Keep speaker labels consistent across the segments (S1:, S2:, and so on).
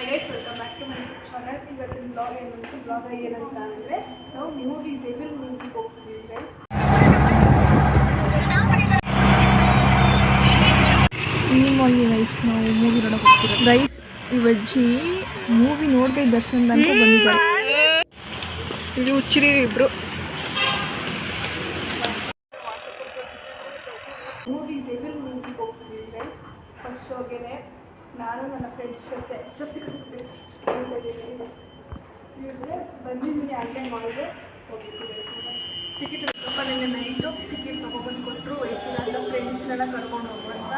S1: Hi guys welcome back to my channel ಇವತ್ತಿನ blog ಏನಂತ blog ಏನಂತ ಅಂದರೆ ನಾವು ಮೂವಿ ಡೆವಿಲ್ ಮೂವಿಗೆ ಹೋಗ್ತೀವಿ ಗೈಸ್
S2: ಈ ಮಾಲ್ಗೆ ಗೈಸ್ ನಾವು ಮೂವಿ ನೋಡೋಕೆ ಹೋಗ್ತೀವಿ. ಗೈಸ್ ಇವಜ್ಜಿ ಮೂವಿ ನೋಡ್ಬೇಕು ದರ್ಶನ್ ಅಂತ ಬಂದಿದ್ದಾರೆ.
S1: ಇಲ್ಲಿ ಹುಚ್ಚಿರಿ ಇಬ್ರು. ಮೂವಿ ಡೆವಿಲ್ ಮೂವಿಗೆ ಹೋಗ್ತೀವಿ ಗೈಸ್ ಫಸ್ಟ್ ಶೋಗೆನೆ ನಾನು ನನ್ನ ಫ್ರೆಂಡ್ಸ್ ಜೊತೆ ಇವ್ರಿಗೆ ಬಂದಿದ್ದೀನಿ ಹಂಗೆ ಮಾಡಿದೆ. ಹೋಗಿದ್ದೀನಿ ಟಿಕೆಟ್ ನಿನ್ನೆ ನೈಟು ಟಿಕೆಟ್ ತೊಗೊಬಂದು ಕೊಟ್ಟರು ಹೋಯ್ತೀರ ಅಂತ ಫ್ರೆಂಡ್ಸ್ನೆಲ್ಲ ಕರ್ಕೊಂಡು ಹೋಗುವಂತ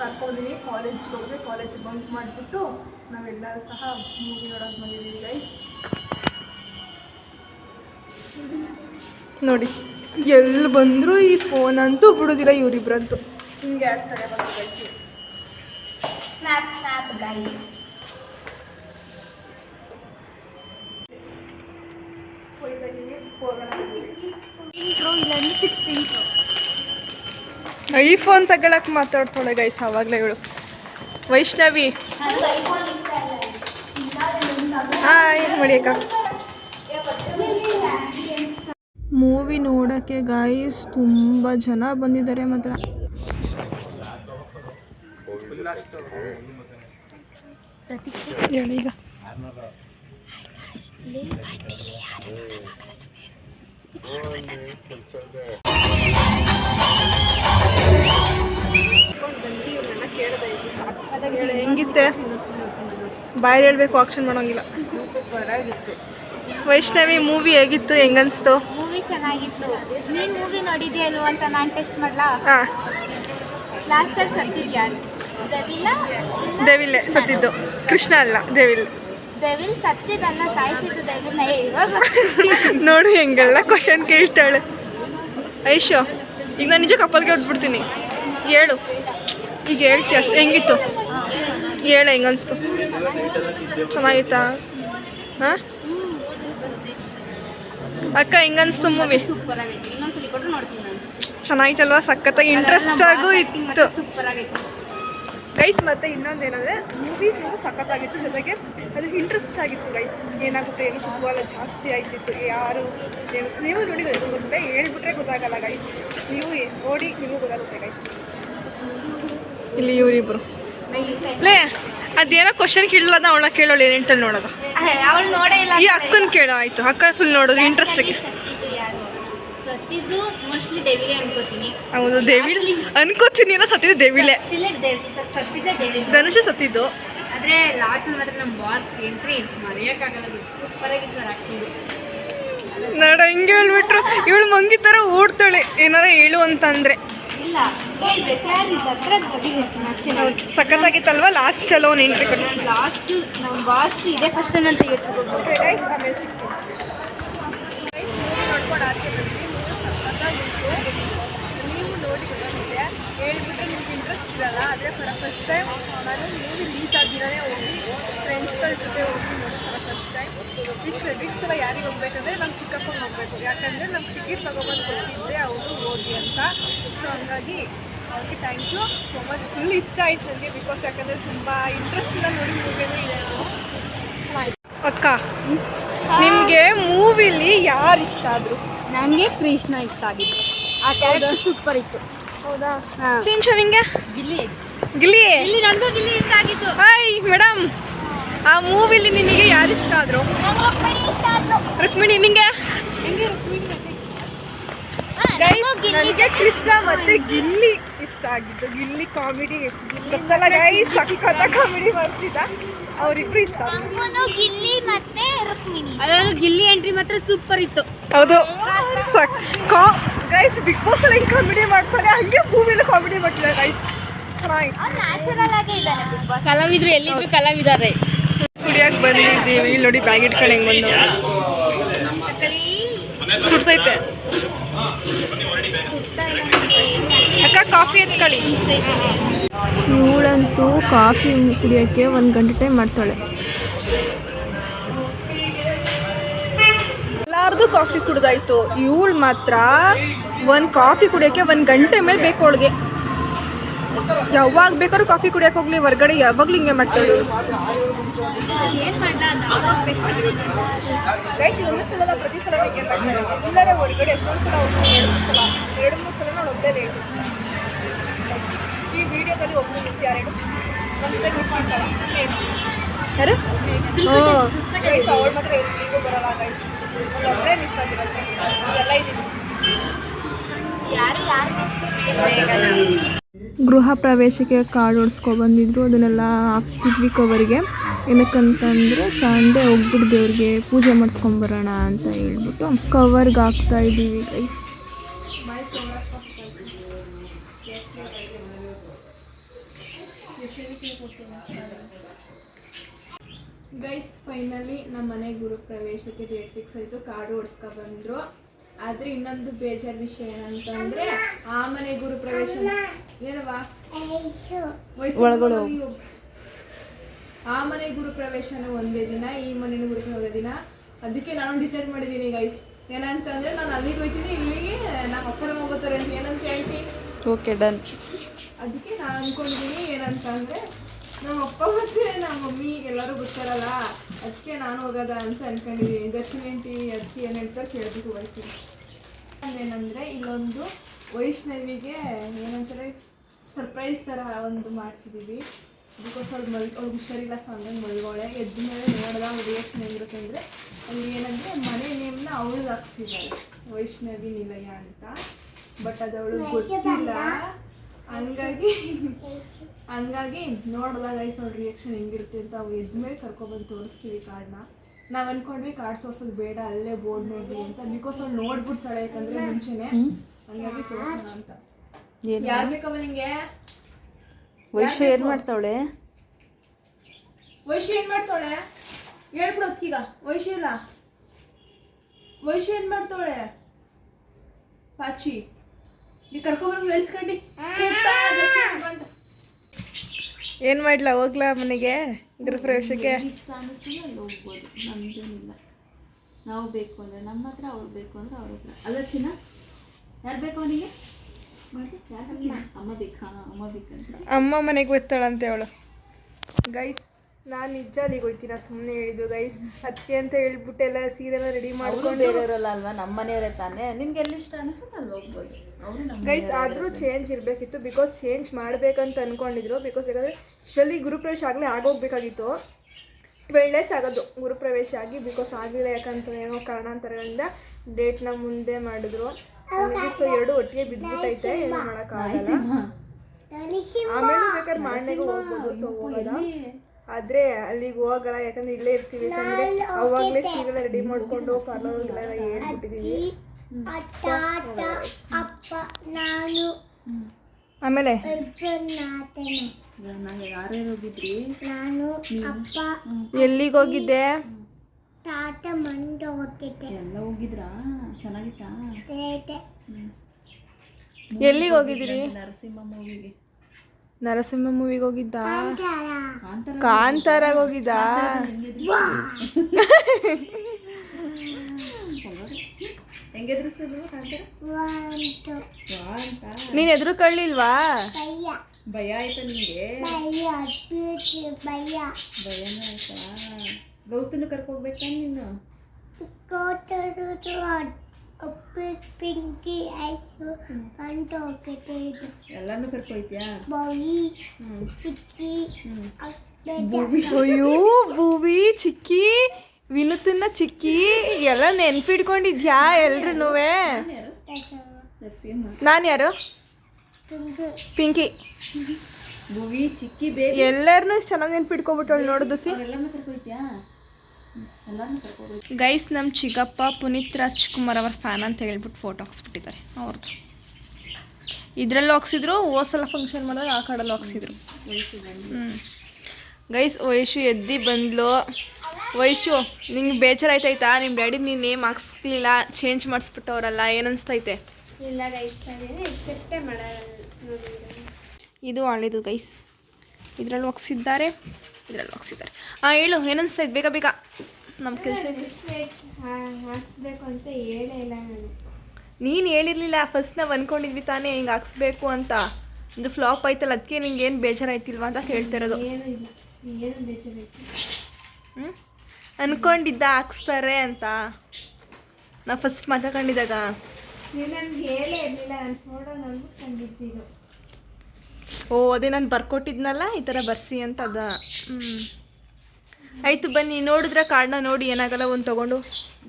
S1: ಕರ್ಕೊಂಡಿನಿ. ಕಾಲೇಜ್ಗೆ ಹೋಗಿದೆ ಕಾಲೇಜ್ ಬಂಕ್ ಮಾಡಿಬಿಟ್ಟು ನಾವೆಲ್ಲರೂ ಸಹ ಮೂವಿ ನೋಡೋಕೆ ಬಂದಿದ್ದೀವಿ ಗೈಸ್ ನೋಡಿ ಎಲ್ಲಿ ಬಂದರೂ ಈ ಫೋನ್ ಅಂತೂ ಬಿಡೋದಿಲ್ಲ, ಇವರಿಬ್ರಂತೂ. ಹಿಂಗೆ ಆಡ್ತಾರೆ ಬಂದು ಗೈಸ್
S3: ಸ್ನ್ಯಾಪ್ snap guys.
S1: ಹೋಯ್ತಾ ಇದೀವಿ ಹೋಗೋಣ
S3: ಇಂಟ್ರೋ ಇಲ್ಲಾಂದ್ರೆ ಸಿಕ್ಸ್ತ್ ಇಂಟ್ರೋ
S1: ಐಫೋನ್ ತಗೊಳಕ್ ಮಾತಾಡ್ತಾಳೆ ಗೈಸ್ ಅವಾಗಲೇ ಇವಳು ವೈಷ್ಣವಿ.
S3: ನನಗೆ ಐಫೋನ್ ಇಷ್ಟ ಇಲ್ಲ
S1: ಹಾಯ್ ಮಾಡಿ ಅಕ್ಕ?
S2: ಮೂವಿ ನೋಡೋಕ್ಕೆ ಗೈಸ್ ತುಂಬ ಜನ ಬಂದಿದ್ದಾರೆ ಮಾತ್ರ.
S1: ಹೇಳಿ ಈಗ ಹೆಂಗಿತ್ತೆ? ಬಾಯಲ್ಲಿ ಹೇಳ್ಬೇಕು ಆಕ್ಷನ್ ಮಾಡೋಂಗಿಲ್ಲ.
S3: ಸೂಪರ್ ಆಗಿತ್ತು
S1: ವೈಷ್ಣವಿ ಮೂವಿ ಹೇಗಿತ್ತು ಹೆಂಗನ್ಸ್ತು?
S3: ಮೂವಿ ಚೆನ್ನಾಗಿತ್ತು. ನೀನ್ ಮೂವಿ ನೋಡಿದ್ಯಾ ಇಲ್ವೋ ಅಂತ ನಾನು ಟೆಸ್ಟ್ ಮಾಡ್ಲಾ?
S1: ಲಾಸ್ಟ್
S3: ಅಲ್ಲಿ ಸತ್ತಿದ್ ಯಾರು ದೆವಿಲ
S1: ದೇವಿಲ್ಲೆ ಸತ್ತಿದ್ದು. ಕೃಷ್ಣ ಅಲ್ಲ ದೇವಿಲ್.
S3: ದೇವಿಲ್ ಸತ್ತಿದ್ದನ್ನ ಸಾಯಿಸಿದ್ದು ದೆವಿಲ್ನ ಇವಾಗ.
S1: ನೋಡು ಹೆಂಗೆಲ್ಲ ಕ್ವಶನ್ ಕೇಳ್ತಾಳೆ. ಐಶೋ ಈಗ ನಾನು ನಿಜ ಕಪ್ಪಲ್ಗೆ ಹೊಟ್ಬಿಡ್ತೀನಿ ಹೇಳು. ಈಗ ಹೇಳ್ತಿ ಅಷ್ಟು ಹೆಂಗಿತ್ತು? ಹೇಳು ಹೆಂಗನ್ಸ್ತು? ಚೆನ್ನಾಗಿತ್ತಾ? ಹಾಂ? ಅಕ್ಕ ಹೆಂಗನ್ಸ್ತು ಮೂವಿ ಚೆನ್ನಾಗಿತ್ತಲ್ವಾ? ಸಖತ್ತಾಗಿ ಇಂಟ್ರೆಸ್ಟ್ ಆಗು ಇತ್ತು. ಗೈಸ್ ಮತ್ತೆ ಇನ್ನೊಂದೇನಂದ್ರೆ ಮೂವಿ ಸಖತ್ತಾಗಿತ್ತು. ಜೊತೆಗೆ ಅದು ಇಂಟ್ರೆಸ್ಟ್ ಆಗಿತ್ತು ಗೈಸ್ ಏನಾಗುತ್ತೆ ಏನು ಕುತೂಹಲ ಜಾಸ್ತಿ ಆಯ್ತಿತ್ತು ಯಾರು ನೀವು ನೋಡಿ ಗೊತ್ತೆ ಹೇಳ್ಬಿಟ್ರೆ ಗೊತ್ತಾಗಲ್ಲ ಗೈಸ್ ನೀವು ಏ- ನೋಡಿ ನಿಮಗೂ ಗೊತ್ತಾಗುತ್ತೆ ಗೈಸ್ ಇಲ್ಲಿ ಇವರಿಬ್ರು. ಲೇ ಅದೇನೋ ಕ್ವಶನ್ ಕೇಳಲ್ಲ ಅವಳ ಕೇಳೋಳಿ ಏನೆಂಟಲ್ಲಿ ನೋಡೋದು?
S3: ಅವಳು ನೋಡೇ ಇಲ್ಲ
S1: ಈ ಅಕ್ಕನ ಕೇಳೋ ಆಯ್ತು. ಅಕ್ಕ ಫುಲ್ ನೋಡೋದು ಇಂಟ್ರೆಸ್ಟ್
S3: ಸತ್ತಿದ್ದು
S4: ಮೋಸ್ಟ್ಲಿ ಅನ್ಕೋತೀನಿ.
S1: ಹೌದು ದೇವಿಲ್ ಅನ್ಕೋತೀನಿ ಎಲ್ಲ ಸತ್ತಿದ್ದು ದೇವಿಲೆ.
S4: ಸತ್ತಿದ್ದೆ ದೇವ್
S1: ಧನುಷ ಸತ್ತಿದ್ದು
S4: ಆದ್ರೆ ಲಾಸ್ಟ್ ಮಾತ್ರ ನಮ್ಮ ಬಾಸ್ ಎಂಟ್ರಿ ಮರೆಯೋಕ್ಕಾಗಲ್ಲ ಸೂಪರ್ ಆಗಿತ್ತು
S1: ನೋಡ ಹಿಂಗೆ ಹೇಳ್ಬಿಟ್ರು ಇವಳು ಮಂಗಿ ಥರ ಓಡ್ತಾಳೆ ಏನಾರ ಹೇಳು ಅಂತಂದ್ರೆ. ಸಖತ್ತಾಗಿತ್ತಲ್ವಾ? ಲಾಸ್ಟ್ ಚಲೋ ಎಂಟ್ರಿ ಕೊಡ್ತೀನಿ
S4: ಲಾಸ್ಟ್ ನಮ್ಮ ಬಾಸ್ ಇದೆ ಫಸ್ಟ್ ಅಂತ ತೆಗೆದುಕೊಂಡು
S1: ಆಚೆ ಬಂದ್ವಿ ಮೂವಿ ಸಖತ್ತಾಗಿತ್ತು ನೀವು ನೋಡಿ ಗೊತ್ತಾಗುತ್ತೆ ಹೇಳ್ಬಿಟ್ರೆ ಇರಲ್ಲ ಆದರೆ ಫಾರ್ ಫಸ್ಟ್ ಟೈಮ್ ನಾನು ಮೂವಿ ರಿಲೀಸ್ ಆಗಿದ್ದಾನೆ ಹೋಗಿ ಫ್ರೆಂಡ್ಸ್ಗಳ ಜೊತೆ ಹೋಗಿ ನೋಡಿ ಫಾರ್ ಫಸ್ಟ್ ಟೈಮ್ ಈ ಕ್ರೆಡಿಟ್ಸ್ ಎಲ್ಲ ಯಾರಿಗೆ ಹೋಗ್ಬೇಕಂದ್ರೆ ನಮ್ಮ ಚಿಕ್ಕಪ್ಪನ ಹೋಗ್ಬೇಕು. ಯಾಕಂದರೆ ನಮ್ಮ ಟಿಕೆಟ್ ತೊಗೊಬಂದು ಕೊಟ್ಟಿದ್ದೆ ಅವರು ಓದಿ ಅಂತ. ಸೊ ಹಂಗಾಗಿ ಅವ್ರಿಗೆ thank you so much full ಇಷ್ಟ ಆಯ್ತು ನನಗೆ ಬಿಕಾಸ್ ಯಾಕಂದರೆ ತುಂಬ ಇಂಟ್ರೆಸ್ಟಿಂದ ನೋಡಿ ಮೂವಿ ಅಂದರೆ ಇದೆ ಚೆನ್ನಾಗಿತ್ತು ಅಕ್ಕ ನಿಮಗೆ ಮೂವಿಲಿ ಯಾರು ಇಷ್ಟ ಆದರು?
S4: ನನಗೆ ಕೃಷ್ಣ ಇಷ್ಟ ಆಗಿತ್ತು. ಆ ಕ್ಯಾರೆಕ್ಟರ್ ಸೂಪರ್ ಇತ್ತು.
S1: ಹೌದಾ. ಟೆನ್ಷನ್ ಹಿಂಗೆ
S4: ಗಿಲ್ಲಿ.
S1: ಗಿಲ್ಲಿ?
S4: ಇಲ್ಲಿ ನಂದು ಗಿಲ್ಲಿ ಇಷ್ಟ ಆಗಿತ್ತು.
S1: ಹಾಯ್ ಮೇಡಮ್ ಆ ಮೂವಿಲಿ ನಿನಗೆ ಯಾರು ಇಷ್ಟ ಆದರು? ರುಕ್ಮಿಣಿ ನಿಂಗೆ? ನನಗೆ ಕೃಷ್ಣ ಮತ್ತೆ ಗಿಲ್ಲಿ ಇಷ್ಟ ಆಗಿದ್ದು ಗಿಲ್ಲಿ ಕಾಮಿಡಿ. ಗೊತ್ತಲ್ಲ ಗೈ ಸಖತ್ತ ಕಾಮಿಡಿ ಮಾಡ್ತಿದ್ದ. ಅವರಿಬ್ರು ಇಷ್ಟ
S3: ಗಿಲ್ಲಿ ಮತ್ತೆ ರುಕ್ಮಿಣಿ.
S4: ಅದ್ರಲ್ಲೂ ಗಿಲ್ಲಿ ಎಂಟ್ರಿ ಮಾತ್ರ ಸೂಪರ್ ಇತ್ತು.
S1: ಹೌದು. ಸಕ್ ಕಾ ಗೈಸ್ ಬಿಗ್ ಬಾಸ್ ಅಲ್ಲಿ ಕಾಮಿಡಿ ಮಾಡ್ತಾರೆ ಹಂಗೆ ಮೂವಿಲಿ ಕಾಮಿಡಿ ಮಾಡ್ತಾರೆ ಗೈಸ್
S3: ಬಾಸ್
S4: ಕಲಾವಿದ್ರು ಎಲ್ಲಿದ್ರು ಕಲಾವಿದಾರೆ.
S1: ಕುಡಿಯಕ್ಕೆ ಬಂದಿದ್ದೀವಿ ಇಲ್ಲಿ ನೋಡಿ ಬ್ಯಾಗ್ ಇಟ್ಕೊಂಡು ಹೆಂಗೆ ಬಂದು. ಸುಡ್ಸೈತೆ. ಅಕ್ಕ ಕಾಫಿ ಎತ್ಕೊಳ್ಳಿ.
S2: ಇವಳಂತೂ ಕಾಫಿ ಕುಡಿಯೋಕ್ಕೆ ಒಂದು ಗಂಟೆ ಟೈಮ್ ಮಾಡ್ತಾಳೆ.
S1: ಎಲ್ಲಾರ್ದು ಕಾಫಿ ಕುಡ್ದಾಯ್ತು. ಇವಳು ಮಾತ್ರ ಒಂದು ಕಾಫಿ ಕುಡಿಯೋಕ್ಕೆ ಒಂದು ಗಂಟೆ ಮೇಲೆ ಬೇಕು ಅವಳಿಗೆ.
S4: ಯಾವಾಗ ಬೇಕಾದ್ರೂ ಕಾಫಿ ಕುಡಿಯಕ್ಕೆ ಹೋಗ್ಲಿ ಹೊರ್ಗಡೆ ಯಾವಾಗಲೂ ಹಿಂಗೆ ಮಾಡ್ತಾಳೆ. ಒಂದು ಸಲ ಪ್ರತಿ ಸಲ ಹಿಂಗೆ ಮಾಡ್ತಾರೆ. ಎಲ್ಲರ ಹೊರಗಡೆ ಎಷ್ಟೊಂದು ಸಲ ಹೋಗ್ತೀನಿ ಎರಡು ಮೂರು ಸಲ ನಾನು ಲೇಟು ಈ ವಿಡಿಯೋದಲ್ಲಿ ಒಬ್ಬರು ಮಿಸ್ ಯಾರು? ಒಂದು ಹ್ಞೂ ಅವಳು ಮಾತ್ರ ಎಲ್ಲಿಗೂ ಬರಲ್ಲ ಒಬ್ಬರೇ ಮಿಸ್ ಆಗಿರುತ್ತೆ ಎಲ್ಲ ಇದ್ದೀನಿ
S3: ಯಾರು ಯಾರು
S1: ಗೃಹ ಪ್ರವೇಶಕ್ಕೆ ಕಾರ್ಡ್ ಬಂದಿದ್ರು ಅದನ್ನೆಲ್ಲ ಹಾಕ್ತಿದ್ವಿ ಕವರಿಗೆ ಏನಕ್ಕಂತಂದರೆ ಸಂಡೆ ಹೋಗ್ಬಿಟ್ಟು ದೇವ್ರಿಗೆ ಪೂಜೆ ಮಾಡಿಸ್ಕೊಂಬರೋಣ ಅಂತ ಹೇಳ್ಬಿಟ್ಟು ಕವರ್ಗೆ ಹಾಕ್ತಾ ಇದ್ದೀವಿ ಗೈಸ್ ಗೈಸ್ ಫೈನಲಿ ನಮ್ಮ ಮನೆ ಗುರು ಪ್ರವೇಶಕ್ಕೆ ಡೇಟ್ ಫಿಕ್ಸ್ ಆಯಿತು. ಕಾರ್ಡ್ ಓಡಿಸ್ಕೊ ಬಂದರು. ಆದರೆ ಇನ್ನೊಂದು ಬೇಜಾರ್ ವಿಷಯ ಏನಂತಂದ್ರೆ ಆ ಮನೆ ಗುರು ಪ್ರವೇಶ ಏನವಾ ಆ ಮನೆ ಗುರು ಪ್ರವೇಶನ ಒಂದೇ ದಿನ ಈ ಮನೆ ಗುರು ಒಂದೇ ದಿನ. ಅದಕ್ಕೆ ನಾನು ಡಿಸೈಡ್ ಮಾಡಿದ್ದೀನಿ ಗೈಸ್ ಏನಂತಂದ್ರೆ ನಾನು ಅಲ್ಲಿಗೆ ಹೋಗ್ತೀನಿ ಇಲ್ಲಿಗೆ ನಮ್ಮ ಅಪ್ಪರ ಹೋಗ್ತಾರೆ ಅಂತ ಏನಂತ ಹೇಳ್ತೀನಿ
S4: ಓಕೆ ಡನ್
S1: ಅದಕ್ಕೆ ನಾನು ಅನ್ಕೊಂಡಿದ್ದೀನಿ ಏನಂತ ಅಂದರೆ ನಮ್ಮ ಅಪ್ಪ ಮತ್ತೆ ನಮ್ಮ ಮಮ್ಮಿ ಎಲ್ಲರೂ ಗೊತ್ತಾರಲ್ಲ ಅದಕ್ಕೆ ನಾನು ಹೋಗೋದ ಅಂತ ಅನ್ಕೊಂಡಿದ್ದೀನಿ ದಕ್ಷಿಣ ಆಂಟಿ ಅದಕ್ಕೆ ಏನು ಹೇಳ್ತಾರೆ ಕೇಳಬೇಕು ಹೋಗ್ತೀನಿ ಏನಂದ್ರೆ ಇಲ್ಲೊಂದು ವೈಷ್ಣವಿಗೆ ಏನಂತಾರೆ ಸರ್ಪ್ರೈಸ್ ಥರ ಒಂದು ಮಾಡಿಸಿದ್ದೀವಿ ಬಿಕಾಸ್ ಅವ್ಳು ಮಲ್ ಅವ್ಳು ಹುಷಾರಿಲ್ಲ ಸೊ ಹಂಗಾಗಿ ಮಲ್ಗೋಳೆ. ಎದ್ದ ಮೇಲೆ ನೋಡಿದ ಅವ್ರ ರಿಯಾಕ್ಷನ್ ಹೆಂಗಿರುತ್ತೆ ಅಂದರೆ, ಅಲ್ಲಿ ಏನಂದರೆ ಮನೆ ನೇಮ್ನ ಅವಳು ಹಾಕ್ಸಿದ್ದಾಳೆ ವೈಷ್ಣವಿ ನಿಲಯ ಅಂತ. ಬಟ್ ಅದವಳು ಗೊತ್ತಿಲ್ಲ. ಹಂಗಾಗಿ ಹಂಗಾಗಿ ನೋಡ್ದಾಗ ಗೈಸ್ ಅವ್ರ ರಿಯಾಕ್ಷನ್ ಹೆಂಗಿರುತ್ತೆ ಅಂತ ಅವು ಎದ್ಮೇಲೆ ಕರ್ಕೊಬಂದು ತೋರಿಸ್ತೀವಿ ಕಾರ್ಡ್ನ ನಾವು ಅನ್ಕೊಂಡ್ವಿ ಕಾರ್ಡ್ ತೋರ್ಸೋದು ಬೇಡ ಅಲ್ಲೇ ಬೋರ್ಡ್ ನೋಡಿ ಅಂತ. ಬಿಕಾಸ್ ಅವ್ಳು ನೋಡ್ಬಿಡ್ತಾಳೆ ಯಾಕಂದ್ರೆ ಮುಂಚೆನೆ. ಹಂಗಾಗಿ ತೋರಿಸೋಣ ಅಂತ. ಯಾರು ಬೇಕಮ್ಮ ನಿಂಗೆ?
S5: ವೈಶ್ಯ ಏನು ಮಾಡ್ತಾವಳೆ?
S1: ವೈಶ್ಯ ಏನ್ ಮಾಡ್ತಾಳೆ ಹೇಳ್ಬಿಡು ಅಕ್ಕೀಗ ವೈಶ್ಯ ಇಲ್ಲ. ವೈಶ್ಯ ಏನ್ ಮಾಡ್ತಾಳೆ ಪಾಚಿ. ನೀ ಕರ್ಕೊಂಡ್ಬಂದು ನೆಲ್ಸ್ಕೊಂಡು.
S4: ಏನು ಮಾಡ್ಲಾ? ಹೋಗ್ಲಾ ಮನೆಗೆ? ಗೃಹಪ್ರವೇಶಕ್ಕೆ
S5: ಇಷ್ಟ ಅನ್ನಿಸ್ತದೆ ಅಲ್ಲಿ ಹೋಗ್ಬೋದು. ನಮ್ದೇನಿಲ್ಲ ನಾವು ಬೇಕು ಅಂದರೆ ನಮ್ಮ ಹತ್ರ ಅವ್ರು ಬೇಕು ಅಂದರೆ ಅವ್ರ ಹತ್ರ. ಅಲ್ಲ ಚಿನ್ನ? ಯಾರು ಬೇಕು ಅವನಿಗೆ? ಅಮ್ಮ ಬೇಕಾ? ಅಮ್ಮ ಬೇಕಂತ.
S4: ಅಮ್ಮ ಮನೆಗೆ ಹೋಗ್ತಾಳಂತೆ ಅವಳು. ಗೈಸ್ ನಾನು ನಿಜ ಅಲ್ಲಿಗೆ ಹೋಗ್ತೀನಿ ಸುಮ್ಮನೆ ಹೇಳಿದ್ದು ಗೈಸ್ ಅದಕ್ಕೆ ಅಂತ ಹೇಳ್ಬಿಟ್ಟು ಎಲ್ಲ ಸೀರೆಲ್ಲ ರೆಡಿ ಮಾಡ್ಕೊಂಡು
S5: ಬೇರೆಯವರಲ್ಲ ಅಲ್ವಾ? ನಮ್ಮ ಮನೆಯವರೇ ತಾನೇ? ನಿನ್ಗೆ ಎಲ್ಲಿ ಇಷ್ಟ ಅನಿಸುತ್ತೆ ಅಲ್ಲಿ ಹೋಗ್ಬೋದು.
S4: ಗೈಸ್ ಆದರೂ ಚೇಂಜ್ ಇರಬೇಕಿತ್ತು. ಬಿಕಾಸ್ ಚೇಂಜ್ ಮಾಡಬೇಕಂತ ಅನ್ಕೊಂಡಿದ್ರು. ಬಿಕಾಸ್ ಯಾಕಂದರೆ ಶಲಿ ಗುರುಪ್ರವೇಶ ಆಗಲೇ ಆಗೋಗ್ಬೇಕಾಗಿತ್ತು. ಟ್ವೆಲ್ ಡೇಸ್ ಆಗೋದು ಗುರುಪ್ರವೇಶ ಆಗಿ. ಬಿಕಾಸ್ ಆಗಿಲ್ಲ ಯಾಕಂತ ಏನೋ ಕಾರಣಾಂತರಗಳಿಂದ ಡೇಟ್ನ ಮುಂದೆ ಮಾಡಿದ್ರು. ಸೊ ಎರಡು ಒಟ್ಟಿಗೆ ಬಿದ್ದುಬಿಟ್ಟೈತೆ ಏನೂ ಮಾಡೋಕ್ಕಾಗಲ್ಲ. ಆಮೇಲೆ ಬೇಕಾದ್ರೆ ಮಾಡನೆಗೂ ಹೋಗ್ಬೋದು. ಸೊ ಹೋಗೋದ? ಆದರೆ ಅಲ್ಲಿಗೆ ಹೋಗಲ್ಲ ಯಾಕಂದ್ರೆ ಇಲ್ಲೇ ಇರ್ತೀವಿ ಯಾಕಂದರೆ ಅವಾಗಲೇ ಸೀರೆಲ್ಲ ರೆಡಿ ಮಾಡಿಕೊಂಡು ಪಾರ್ಲರ್ಗೆಲ್ಲ ಹೇಳ್ಬಿಟ್ಟಿದ್ದೀವಿ
S3: ಅಪ್ಪ ನಾನು
S4: ಆಮೇಲೆ?
S5: ನಾನು ಹೋಗಿದ್ರಿ
S3: ಅಪ್ಪ
S4: ಎಲ್ಲಿಗೆ ಹೋಗಿದ್ದೆ?
S3: ತಾತ ಮಂಡ ಹೋಗಿದ್ದೆ
S5: ಎಲ್ಲ ಹೋಗಿದ್ರಾ? ಚೆನ್ನಾಗಿತ್ತಾ?
S4: ಎಲ್ಲಿಗೆ ಹೋಗಿದ್ದೀರಿ
S5: ನರಸಿಂಹ ಮೂವಿಗೆ
S4: ನರಸಿಂಹ ಮೂವಿಗೆ ಹೋಗಿದ್ದ? ಕಾಂತಾರಾಗ ಹೋಗಿದ್ದ? ನೀನ್ ಎದುರು ಕಳ್ಳಿಲ್ವಾ
S3: ಭಯ
S5: ಆಯ್ತಾ ನಿಂಗೆ?
S3: ಭಯ
S5: ಆಯ್ತಾ? ಗೌತನು ಕರ್ಕೋಗ್ಬೇಕಾ ನೀನು?
S3: ಕೋಟದು ಉಪ್ಪು ಪಿಂಕಿ ಐಸು ಕಂಡು ಹೋಗಿದ್ದೆ ಇದು.
S5: ಎಲ್ಲಾನು ಕರ್ಕೊಯ್ತೀಯಾ? ಹ್ಮ್.
S3: ಚಿಕ್ಕಿ
S4: ಅಯ್ಯೋ ಭೂವಿ ಚಿಕ್ಕಿ ವಿನುತನ್ನ ಚಿಕ್ಕಿ ಎಲ್ಲ ನೆನ್ಪಿಡ್ಕೊಂಡಿದ್ಯಾ ಎಲ್ರು ನಾನು ಯಾರು?
S3: ತುಂಗು.
S4: ಪಿಂಕಿ.
S5: ಭೂವಿ ಚಿಕ್ಕಿ ಬೇಬಿ.
S4: ಎಲ್ಲರನ್ನೂ ಚೆನ್ನಾಗಿ ನೆನ್ಪಿಡ್ಕೊಬಿಟ್ಟವಳು ನೋಡೋದು ಸಿ
S5: ಅವರೆಲ್ಲನೂ ಕರ್ಕೊಯ್ತ್ಯಾ ಎಲ್ಲಾನು ಕರ್ಕೋಬೇಕು
S1: ಗೈಸ್ ನಮ್ಮ ಚಿಕ್ಕಪ್ಪ ಪುನೀತ್ ರಾಜ್ಕುಮಾರ್ ಅವ್ರ ಫ್ಯಾನ್ ಅಂತ ಹೇಳ್ಬಿಟ್ಟು ಫೋಟೋ ಹಾಕ್ಸ್ಬಿಟ್ಟಿದ್ದಾರೆ. ಅವ್ರದ್ದು ಇದರಲ್ಲಿ ಹಾಕ್ಸಿದ್ರು ಸಲ ಫಂಕ್ಷನ್ ಮಾಡಿದಾಗ ಆ ಕಡೆಲ್ಲೂ ಹಾಕ್ಸಿದ್ರು. ಹ್ಞೂ ಗೈಸ್ ವಯಸ್ಸು ಎದ್ದು ಬಂದ್ಲು. ವಯಸ್ಸು ನಿಂಗೆ ಬೇಜಾರಾಯ್ತಾಯ್ತಾ? ನಿಮ್ಮ ಡ್ಯಾಡಿ ನೀನು ನೇಮ್ ಹಾಕ್ಸ್ಲಿಲ್ಲ ಚೇಂಜ್ ಮಾಡಿಸ್ಬಿಟ್ಟವ್ರಲ್ಲ ಏನು ಅನಿಸ್ತೈತೆ ಇದು ಹಳೆದು ಗೈಸ್ ಇದರಲ್ಲಿ ಹಾಕ್ಸಿದ್ದಾರೆ. ಇದರಲ್ಲಿ ಹಾಕ್ಸಿದ್ದಾರೆ ಹಾಂ ಹೇಳು ಏನು ಅನಿಸ್ತೈತೆ ಬೇಗ ಬೇಗ. ನಮ್ಮ ಕೆಲಸ
S3: ಹಾಕ್ಸ್ಬೇಕು ಅಂತ ನಾನು
S1: ಹೇಳಿರ್ಲಿಲ್ಲ ಫಸ್ಟ್ ನಾವು ಅನ್ಕೊಂಡಿದ್ವಿ ತಾನೇ, ಹಿಂಗೆ ಹಾಕ್ಸ್ಬೇಕು ಅಂತ. ಒಂದು ಫ್ಲಾಪ್ ಆಯ್ತಲ್ಲ ಅದಕ್ಕೆ ನಿಂಗೆ ಏನು ಬೇಜಾರಾಯ್ತಿಲ್ವಾ ಅಂತ ಕೇಳ್ತಿರೋದು ಇರೋದು. ಅನ್ಕೊಂಡಿದ್ದ ಹಾಕ್ಸ್ತಾರೆ ಅಂತ. ನಾ ಫಸ್ಟ್ ಮಾತಾಡ್ಕೊಂಡಿದ್ದಾಗ.
S5: ನೀವು ನನ್ಗೆ ಹೇಳೇ ಇರಲಿಲ್ಲ, ನಾನು ಫೋಟೋ
S1: ಓ ಅದೇ ನಾನು ಬರ್ಕೊಟ್ಟಿದ್ನಲ್ಲ ಈ ಥರ ಬರ್ಸಿ ಅಂತ ಅದ. ಹ್ಞೂ ಆಯಿತು ಬನ್ನಿ ನೋಡಿದ್ರೆ ಕಾರ್ಡ್ನ ನೋಡಿ ಏನಾಗಲ್ಲ ಒಂದು ತಗೊಂಡು.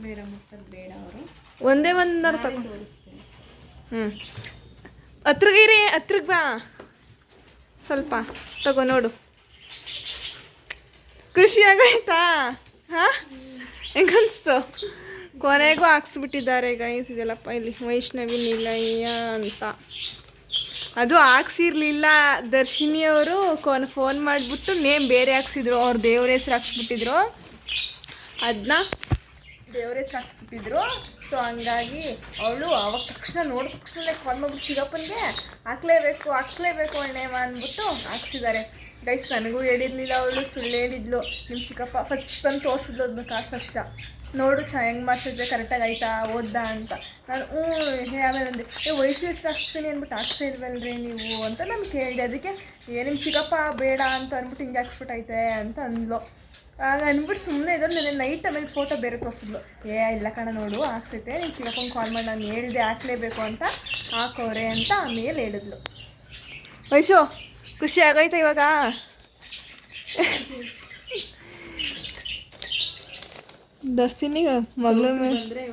S5: ಬೇಡ ಮುಟ್ಟೋದು ಬೇಡ ಅವರು.
S1: ಒಂದೇ ಒಂದಾರು ತಗೊಂಡು ಹ್ಞೂ ಹತ್ರಗಿರಿ ಹತ್ರಗೆ ಬಾ. ಸ್ವಲ್ಪ ತಗೋ ನೋಡು. ಖುಷಿ ಆಗೋಯ್ತಾ? ಹಾಂ? ಹೆಂಗನ್ಸ್ತು? ಕೊನೆಗೂ ಹಾಕ್ಸ್ಬಿಟ್ಟಿದ್ದಾರೆ ಗೈಸ್ ಇದೆಲ್ಲಪ್ಪ ಇಲ್ಲಿ. ವೈಷ್ಣವಿ ನಿಲಯ ಅಂತ. ಅದು ಹಾಕ್ಸಿರ್ಲಿಲ್ಲ ದರ್ಶಿನಿಯವರು ಕೊನ್ ಫೋನ್ ಮಾಡಿಬಿಟ್ಟು ನೇಮ್ ಬೇರೆ ಹಾಕ್ಸಿದ್ರು, ಅವ್ರು ದೇವ್ರ ಹೆಸ್ರು ಹಾಕ್ಸ್ಬಿಟ್ಟಿದ್ರು. ಅದನ್ನ ದೇವ್ರ ಹೆಸ್ರು ಹಾಕ್ಸ್ಬಿಟ್ಟಿದ್ರು. ಸೊ ಹಂಗಾಗಿ ಅವಳು ಅವಾಗ ತಕ್ಷಣ ನೋಡಿದ ತಕ್ಷಣ ಕಾಲ್ ಮಾಡ್ಬಿಟ್ಟು, ಚಿಗಪ್ಪನಿಗೆ ಹಾಕ್ಲೇಬೇಕು ಹಾಕ್ಸ್ಲೇಬೇಕು ನೇಮ್ ಅಂದ್ಬಿಟ್ಟು ಹಾಕ್ಸಿದ್ದಾರೆ. ಗೈಸ್ ನನಗೂ ಹೇಳಿರ್ಲಿಲ್ಲ, ಅವಳು ಸುಳ್ಳು ಹೇಳಿದ್ಲು. ನಿಮ್ಮ ಚಿಕ್ಕಪ್ಪ ಫಸ್ಟ್ ತಂದು ತೋರಿಸಿದ್ಲು ಅದನ್ನ ಕಾಸು ಕಷ್ಟ ನೋಡು ಚ ಹೆಂಗೆ ಮಾಡ್ಸಿದ್ರೆ ಕರೆಕ್ಟಾಗಿ ಆಯ್ತಾ, ಓದ್ದ ಅಂತ. ನಾನು, ಹ್ಞೂ, ಹೇ, ಆಮೇಲೆ ಅಂದೆ, ಏ, ವಯಸ್ಸು ಎಷ್ಟು ಹಾಕ್ಸ್ತೀನಿ ಅಂದ್ಬಿಟ್ಟು ಹಾಕ್ಸೇ ಇಲ್ವಲ್ರಿ ನೀವು, ಅಂತ ನಾನು ಕೇಳಿದೆ. ಅದಕ್ಕೆ, ಏ ನಿಮ್ಮ ಚಿಕ್ಕಪ್ಪ ಬೇಡ ಅಂತ ಅಂದ್ಬಿಟ್ಟು ಹಿಂಗೆ ಹಾಕ್ಸ್ಬಿಟ್ಟೈತೆ, ಅಂತ ಅಂದ್ಲು. ಆಗ ಅಂದ್ಬಿಟ್ಟು ಸುಮ್ಮನೆ ಇದ್ರೆ ನನಗೆ ನೈಟ್ ಆಮೇಲೆ ಫೋಟೋ ಬೇರೆ ತೋರಿಸಿದ್ಲು. ಏ, ಇಲ್ಲ ಕಣ, ನೋಡು ಹಾಕ್ಸೈತೆ ನಿಮ್ಮ ಚಿಕ್ಕಪ್ಪನ ಕಾಲ್ ಮಾಡಿ, ನಾನು ಹೇಳಿದೆ, ಹಾಕ್ಲೇಬೇಕು ಅಂತ ಹಾಕೋರೆ, ಅಂತ ಆಮೇಲೆ ಹೇಳಿದ್ಲು. ವಯಸ್ಸು ಖುಷಿ ಆಗೋಯ್ತಾ ಇವಾಗ ದಸ್ತಿನಿ ಮಗಳ ಮೇಲೆ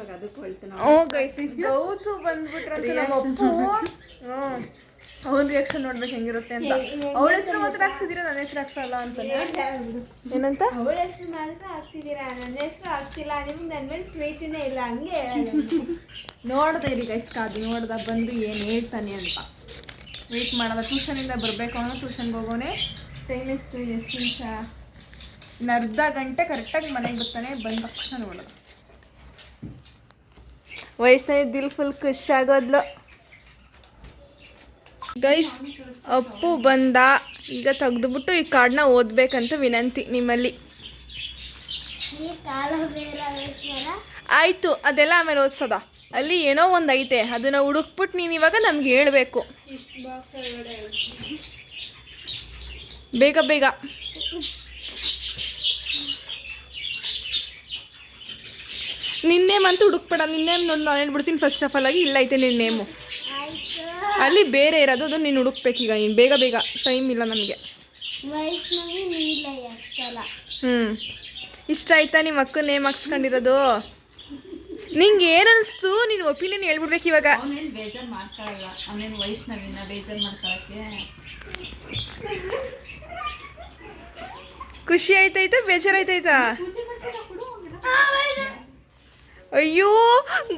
S1: ಹ್ಞೂ ಗೈಸಿ ಗೌತು ಹ್ಞೂ ಅವನ ರಿಯಾಕ್ಷನ್ ನೋಡ್ಬೇಕು ಹೆಂಗಿರುತ್ತೆ ಅಂತ ಅವಳ ಹೆಸರು ಮಾತ್ರ ಹಾಕ್ಸಿದೀರ ನನ್ನ ಹೆಸರು ಹಾಕ್ಸಲ್ಲ ಅಂತ ಏನಂತ
S3: ಅವಳ ಹೆಸರು ಮಾತ್ರ ಹಾಕ್ಸಿದೀರ ನನ್ನ ಹೆಸರು ಹಾಕ್ಸಿಲ್ಲ ನಿಮ್ಗೆ ನನ್ನ ಮೇಲೆ ಪ್ರೀತಿನೇ ಇಲ್ಲ ಹಂಗೆ
S1: ನೋಡ್ದೆ ಇಲ್ಲಿ ಗೈಸ್ ಕಾದು ನೋಡ್ದ ಬಂದು ಏನು ಹೇಳ್ತಾನೆ ಅಂತ ವೆಯ್ಟ್ ಮಾಡೋದ ಟ್ಯೂಷನಿಂದ ಬರಬೇಕು ಅವನು ಟ್ಯೂಷನ್ಗೆ ಹೋಗೋನೆ. ಟೈಮ್ ಎಷ್ಟು ಎಷ್ಟು ನಿಮಿಷ ಇನ್ನು ಅರ್ಧ ಗಂಟೆ ಕರೆಕ್ಟಾಗಿ ಮನೆಗೆ ಬರ್ತಾನೆ ಬಂದ ತಕ್ಷಣ ನೋಡೋದು ವಯಸ್ಸಿನಲ್ಲಿ ದಿಲ್ ಫುಲ್ ಖುಷಿ ಆಗೋದ್ಲು. ಗೈಸ್ ಅಪ್ಪು ಬಂದ. ಈಗ ತೆಗೆದುಬಿಟ್ಟು ಈ ಕಾರ್ಡ್ನ ಓದಬೇಕಂತ ವಿನಂತಿ ನಿಮ್ಮಲ್ಲಿ. ಆಯಿತು ಅದೆಲ್ಲ ಆಮೇಲೆ ಓದಿಸೋದ? ಅಲ್ಲಿ ಏನೋ ಒಂದು ಐತೆ ಅದನ್ನ ಹುಡುಕ್ಬಿಟ್ಟು ನೀನು ಇವಾಗ ನಮ್ಗೆ ಹೇಳಬೇಕು. ಬೇಗ ಬೇಗ. ನಿನ್ನೇ ನೇಮ್ ಅಂತೂ ಹುಡುಕ್ಬೇಡ ನಿನ್ನ ನೇಮ್ ನೋಡಿ ನಾನು ಹೇಳ್ಬಿಡ್ತೀನಿ ಫಸ್ಟ್ ಆಫ್ ಆಲ್ ಆಗಿ ಇಲ್ಲ ಐತೆ ನಿನ್ನ ನೇಮು. ಅಲ್ಲಿ ಬೇರೆ ಇರೋದು ಅದು ನೀನು ಹುಡುಕ್ಬೇಕೀಗ ನೀನು ಬೇಗ ಬೇಗ ಟೈಮ್ ಇಲ್ಲ ನಮಗೆ. ಹ್ಞೂ ಇಷ್ಟ ಆಯ್ತಾ ನಿಮ್ಮ ಅಕ್ಕ ನೇಮ್ ಹಾಕ್ಸ್ಕೊಂಡಿರೋದು? ನಿಂಗೆ ಏನು ಅನಿಸ್ತು? ನೀನು ಒಪಿನಿಯನ್ ಹೇಳ್ಬಿಡ್ಬೇಕು ಇವಾಗ.
S5: ಅವನೇನು ಬೇಜಾರು ಮಾಡ್ಕೊಳಲ್ಲ. ಅವನೇನು ವೈಷ್ಣವಿನ ಬೇಜಾರು ಮಾಡ್ಕೊಳಕ್ಕೆ.
S1: ಖುಷಿ ಆಯ್ತಾಯ್ತಾ? ಬೇಜಾರಾಯ್ತಾಯ್ತಾ
S5: ಪೂಜೆ ಮಾಡ್ತಾರ? ಕೊಡು
S1: ಅಯ್ಯೋ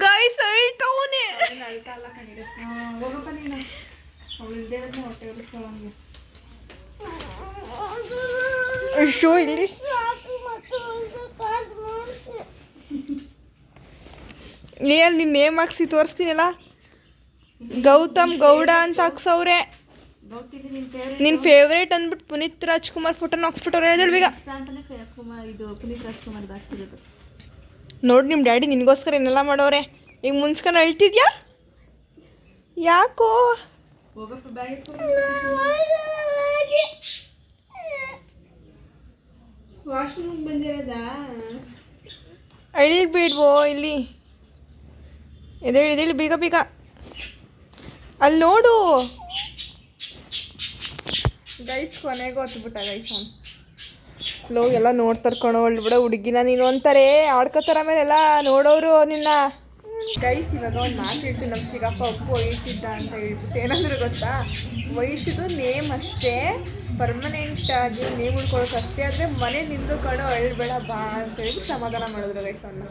S1: ಗಾಯ್ಸ್ ಅಳ್ತವನೆ.
S5: ಅಳ್ತಾ ಅಲ್ಲ ಕಣಿದೆ ಹೋಗಪ್ಪ ನೀನು ಅವಳು ಇಲ್ದೇ ಇರೋದ್ನ ಹೊಟ್ಟೆ ಉರಿಸ್ತಾಳ ಅವನಿಗೆ
S1: ಅಯ್ಯೋ ಇಲ್ಲಿ ಏನ್ ನಿನ್ನ ನೇಮ್ ಹಾಕ್ಸಿ ತೋರಿಸ್ತೀನಲ್ಲ? ಗೌತಮ್ ಗೌಡ ಅಂತ ಹಾಕ್ಸವ್ರೆ.
S5: ನಿನ್ ನಿನ್ನ ಫೇವ್ರೇಟ್
S1: ಅಂದ್ಬಿಟ್ಟು ಪುನೀತ್ ರಾಜ್ಕುಮಾರ್ ಫೋಟೋನ ಹಾಕ್ಸ್ಬಿಟ್ಟವ್ರೆ ಹೇಳಿದ್ರು
S5: ಈಗ.
S1: ನೋಡಿ ನಿಮ್ಮ ಡ್ಯಾಡಿ ನಿನಗೋಸ್ಕರ ಏನೆಲ್ಲ ಮಾಡೋರೆ. ಈಗ ಮುನ್ಸ್ಕೊಂಡು ಅಳ್ತಿದ್ಯಾ ಯಾಕೋ?
S3: ವಾಶ್ರೂಮ್ ಬಂದಿರೋದಾ?
S1: ಅಳ್ಬೇಡ್ವೋ ಇಲ್ಲಿ. ಎದೇಳಿ ಎದೇಳಿ ಬೀಗ ಬೀಗ. ಅಲ್ಲಿ ನೋಡು. ಗೈಸ್ ಕೊನೆಗೆ ಹೊತ್ಬಿಟ್ಟ ಗೈಸ್ ಅವ್ನು ಲೋ ಎಲ್ಲ ನೋಡ್ತರ್ ಕಣೋ ಒಳ್ಳೆ ಬಿಡ ಹುಡುಗಿನ ನೀನು ಅಂತಾರೆ. ಆಡ್ಕೋತಾರ ಆಮೇಲೆ ಎಲ್ಲ ನೋಡೋರು ನಿನ್ನ. ಗೈಸ್, ಇವಾಗ ಒಂದು ಮಾತು ಹೇಳ್ತೀನಿ. ನಮ್ಮ ಚಿಕ್ಕಪ್ಪ ಒಪ್ಪು ವಯಸ್ಸಿದ್ದ ಅಂತ ಹೇಳ್ಬಿಟ್ಟು. ಏನಂದ್ರೆ ಗೊತ್ತಾ? ವಯಸ್ಸಿದು ನೇಮ್ ಅಷ್ಟೇ. ಪರ್ಮನೆಂಟ್ ಆಗಿ ನೇಮ್ ಉಳ್ಕೊಳ್ಳೋಕೆ ಅಷ್ಟೇ. ಆದರೆ ಮನೆ ನಿಂದು ಕಣೋ ಅಳ್ಬೇಡ, ಬಾ ಅಂತ ಹೇಳಿ ಸಮಾಧಾನ ಮಾಡಿದ್ರು ಗೈಸ್ ಅವನ್ನ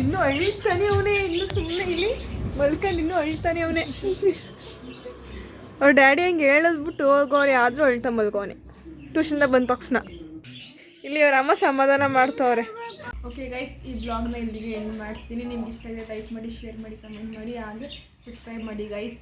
S1: ಇನ್ನೂ ಅಳಿತಾನೆ ಅವನೇ. ಇನ್ನೂ ಸುಮ್ಮನೆ ಇಲ್ಲಿ ಮಲ್ಕೊಂಡು ಇನ್ನೂ ಅಳ್ತಾನೆ ಅವನೇ. ಅವ್ರ ಡ್ಯಾಡಿ ಹಂಗೆ ಹೇಳಿದ್ಬಿಟ್ಟು ಹೋಗೋರೆ ಆದರೂ ಅಳ್ತಾ ಮಲ್ಕೋನೆ ಟ್ಯೂಷನ್ದಾಗ ಬಂದ ತಕ್ಷಣ. ಇಲ್ಲಿ ಅವ್ರ ಅಮ್ಮ ಸಮಾಧಾನ ಮಾಡ್ತವ್ರೆ. ಓಕೆ ಗೈಸ್ ಈ ಬ್ಲಾಗ್ನ ಇಲ್ಲಿಗೆ ಎಂಡ್ ಮಾಡ್ತೀನಿ. ನಿಮ್ಗೆ ಇಷ್ಟ ಇದೆ ಲೈಕ್ ಮಾಡಿ ಶೇರ್ ಮಾಡಿ ಕಮೆಂಟ್ ಮಾಡಿ, ಹಾಗೆ ಸಬ್ಸ್ಕ್ರೈಬ್ ಮಾಡಿ ಗೈಸ್